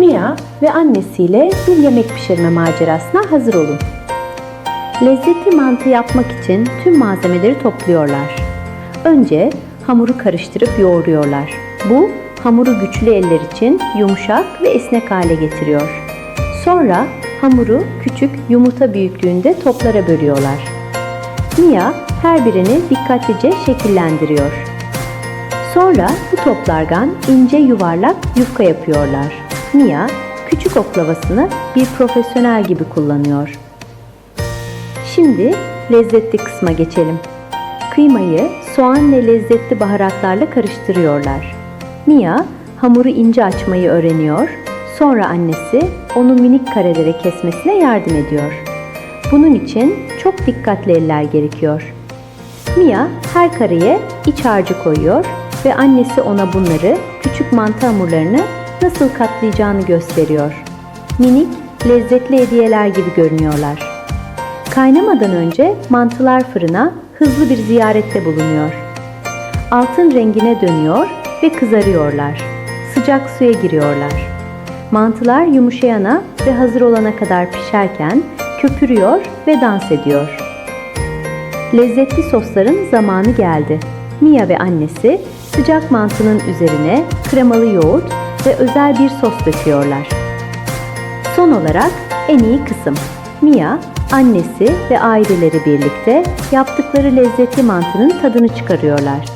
Mia ve annesiyle bir yemek pişirme macerasına hazır olun. Lezzetli mantı yapmak için tüm malzemeleri topluyorlar. Önce hamuru karıştırıp yoğuruyorlar. Bu hamuru güçlü eller için yumuşak ve esnek hale getiriyor. Sonra hamuru küçük yumurta büyüklüğünde toplara bölüyorlar. Mia her birini dikkatlice şekillendiriyor. Sonra bu toplardan ince yuvarlak yufka yapıyorlar. Mia küçük oklavasını bir profesyonel gibi kullanıyor. Şimdi lezzetli kısma geçelim. Kıymayı soğan ve lezzetli baharatlarla karıştırıyorlar. Mia hamuru ince açmayı öğreniyor. Sonra annesi onu minik karelere kesmesine yardım ediyor. Bunun için çok dikkatli eller gerekiyor. Mia her kareye iç harcı koyuyor ve annesi ona bunları küçük mantı hamurlarını nasıl katlayacağını gösteriyor. Minik, lezzetli hediyeler gibi görünüyorlar. Kaynamadan önce mantılar fırına hızlı bir ziyarette bulunuyor. Altın rengine dönüyor ve kızarıyorlar. Sıcak suya giriyorlar. Mantılar yumuşayana ve hazır olana kadar pişerken köpürüyor ve dans ediyor. Lezzetli sosların zamanı geldi. Mia ve annesi sıcak mantının üzerine kremalı yoğurt ve özel bir sos döküyorlar. Son olarak en iyi kısım. Mia, annesi ve aileleri birlikte yaptıkları lezzetli mantının tadını çıkarıyorlar.